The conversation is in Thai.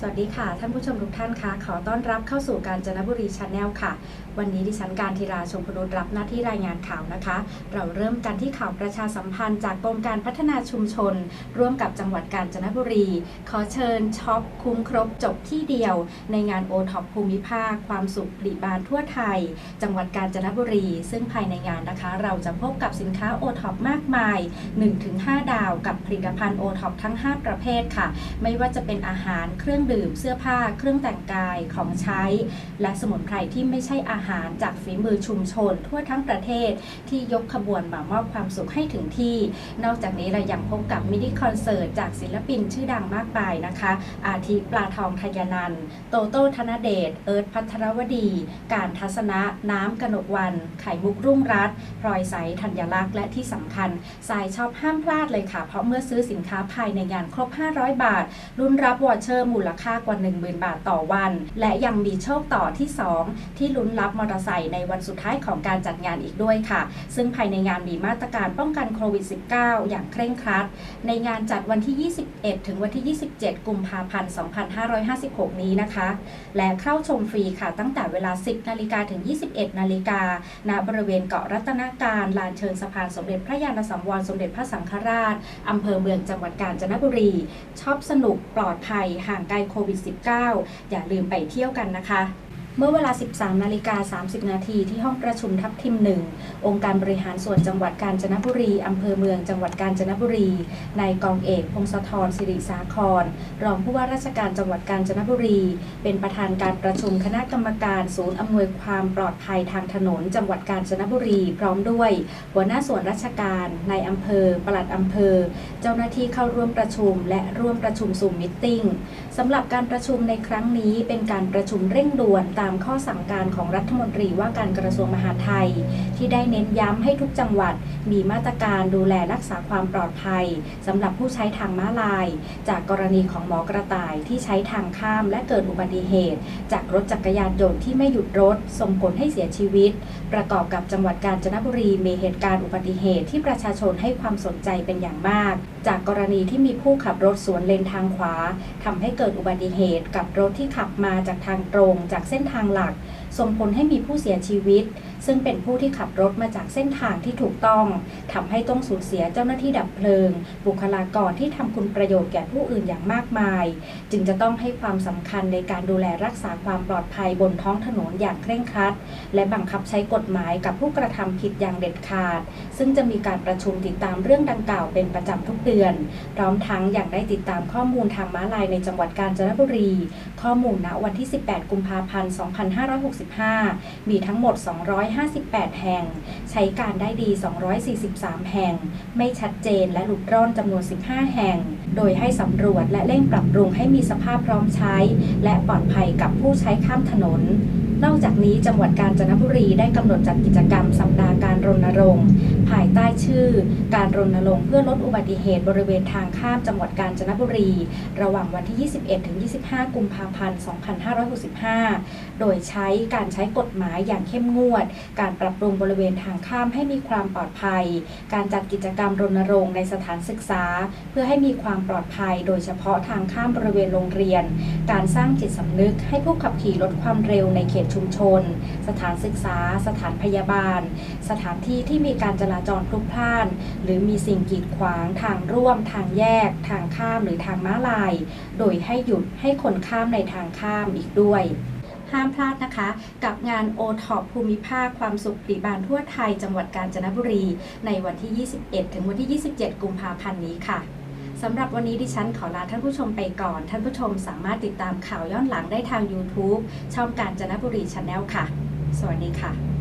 สวัสดีค่ะ ท่านผู้ชมทุกท่านคะขอต้อนรับเข้าสู่การจนบุรีชาแนลค่ะ วันนี้ดิฉันการธีราชมพนุษรับหน้าที่รายงานข่าวนะคะ เราเริ่มกันที่ข่าวประชาสัมพันธ์จากกรมการพัฒนาชุมชน ร่วมกับจังหวัดกาญจนบุรี ขอเชิญช็อปคุ้มครบจบที่เดียว ในงานโอท็อปภูมิภาค ความสุขปริบานทั่วไทย จังหวัดกาญจนบุรี ซึ่งภายในงานนะคะ เราจะพบกับสินค้าโอท็อปมากมาย 1-5 ดาว กับผลิตภัณฑ์โอท็อปทั้ง 5 ประเภทค่ะ ไม่ว่าจะเป็นอาหารเครื่องดื่มเสื้อผ้าเครื่องแต่งกายของใช้ และสมุนไพรที่ไม่ใช่อาหารจากฝีมือชุมชน ทั่วทั้งประเทศที่ยกขบวนมามอบความสุขให้ถึงที่ นอกจากนี้เรายังพบกับมินิคอนเสิร์ตจากศิลปินชื่อดังมากมายนะคะ อาทิปลาทองทยานันโตโต้ธนเดชเอิร์ธพัทรวดี การทัศนะน้ำกนกวัน ไข่มุกรุ่งรัตพลอยใสธัญลักษณ์และที่สำคัญสายชอบห้ามพลาดเลยค่ะ เพราะเมื่อซื้อสินค้าภายในงานครบ 500 บาท รุ่นรับวอเชอร์มูลค่ากว่า 10,000 บาทต่อวัน และยังมีโชคต่อที่ 2 ที่ลุ้นรับมอเตอร์ไซค์ในวันสุดท้ายของการจัดงานอีกด้วยค่ะ ซึ่งภายในงานมีมาตรการป้องกันโควิด -19 อย่างเคร่งครัด ในงานจัดวันที่ 21 ถึงวันที่ 27 กุมภาพันธ์ 2556 นี้นะคะ และเข้าชมฟรีค่ะตั้งแต่เวลา 10 นาฬิกาถึง 21 นาฬิกาณบริเวณเกาะรัตนการลานเชิงสะพานสมเด็จพระยาณสังวรสมเด็จพระสังฆราชอำเภอเมืองจังหวัดกาญจนบุรี ชอบสนุกปลอดภัยห่างไกลโควิด -19 อย่าลืมไปเที่ยวกันนะคะเมื่อเวลา 13 นาฬิกา 30 นาทีที่ห้องประชุมทับทิมหนึ่ง องค์การบริหารส่วนจังหวัดกาญจนบุรี อำเภอเมืองจังหวัดกาญจนบุรี นายกองเอก พงศธรสิริสาคร รองผู้ว่าราชการจังหวัดกาญจนบุรี เป็นประธานการประชุมคณะกรรมการศูนย์อำนวยความปลอดภัยทางถนน จังหวัดกาญจนบุรี พร้อมด้วย หัวหน้าส่วนราชการ นายอำเภอ ปลัดอำเภอ เจ้าหน้าที่เข้าร่วมประชุม และร่วมประชุมซูมมิทติ้ง สำหรับการประชุมในครั้งนี้เป็นการประชุมเร่งด่วนตามข้อสั่งการของรัฐมนตรีว่าการกระทรวงมหาดไทย ที่ได้เน้นย้ำให้ทุกจังหวัด มีมาตรการดูแลรักษาความปลอดภัยสำหรับผู้ใช้ทางม้าลาย จากกรณีของหมอกระต่ายที่ใช้ทางข้ามและเกิดอุบัติเหตุ จากรถจักรยานยนต์ที่ไม่หยุดรถส่งผลให้เสียชีวิต ประกอบกับจังหวัดกาญจนบุรีมีเหตุการณ์อุบัติเหตุที่ประชาชนให้ความสนใจเป็นอย่างมาก จากกรณีที่มีผู้ขับรถสวนเลนทางขวาทำให้เกิดิดอุบัติเหตุกับรถที่ขับมาจากทางตรงจากเส้นทางหลัก ส่งผลให้มีผู้เสียชีวิต ซึ่งเป็นผู้ที่ขับรถมาจากเส้นทางที่ถูกต้องทำให้ต้องสูญเสียเจ้าหน้าที่ดับเพลิง บุคลากรที่ทำคุณประโยชน์แก่ผู้อื่นอย่างมากมาย จึงจะต้องให้ความสำคัญในการดูแลรักษาความปลอดภัยบนท้องถนนอย่างเคร่งครัด และบังคับใช้กฎหมายกับผู้กระทำผิดอย่างเด็ดขาด ซึ่งจะมีการประชุมติดตามเรื่องดังกล่าวเป็นประจำทุกเดือน พร้อมทั้งอย่างได้ติดตามข้อมูลทางม้าลายในจังหวัดกาญจนบุรี ข้อมูลณวันที่ 18 กุมภาพันธ์ 2560 2565 มีทั้งหมด 258 แห่ง ใช้การได้ดี 243 แห่ง ไม่ชัดเจนและหลุดร่อนจำนวน 15 แห่ง โดยให้สำรวจและเร่งปรับปรุงให้มีสภาพพร้อมใช้ และปลอดภัยกับผู้ใช้ข้ามถนนนอกจากนี้จังหวัดกาญจนบุรีได้กำหนดจัดกิจกรรมสัปดาห์การรณรงค์ ภายใต้ชื่อ การรณรงค์เพื่อลดอุบัติเหตุบริเวณทางข้ามจังหวัดกาญจนบุรี ระหว่างวันที่ 21 ถึง 25 กุมภาพันธ์ 2565 โดยใช้การใช้กฎหมายอย่างเข้มงวด การปรับปรุงบริเวณทางข้ามให้มีความปลอดภัย การจัดกิจกรรมรณรงค์ในสถานศึกษา เพื่อให้มีความปลอดภัย โดยเฉพาะทางข้ามบริเวณโรงเรียน การสร้างจิตสำนึกให้ผู้ขับขี่ลดความเร็วในเขตชุมชน สถานศึกษา สถานพยาบาล สถานที่ที่มีการจราจรพลุกพล่าน หรือมีสิ่งกีดขวาง ทางร่วม ทางแยก ทางข้ามหรือทางม้าลาย โดยให้หยุดให้คนข้ามในทางข้ามอีกด้วยห้ามพลาดนะคะ กับงานโอท็อปภูมิภาคความสุขปรีบานทั่วไทยจังหวัดกาญจนบุรี ในวันที่ 21 ถึงวันที่ 27 กุมภาพันธ์นี้ค่ะสำหรับวันนี้ดิฉันขอลาท่านผู้ชมไปก่อน ท่านผู้ชมสามารถติดตามข่าวย้อนหลังได้ทาง YouTube ช่องการจนบุรีชาแนลค่ะ สวัสดีค่ะ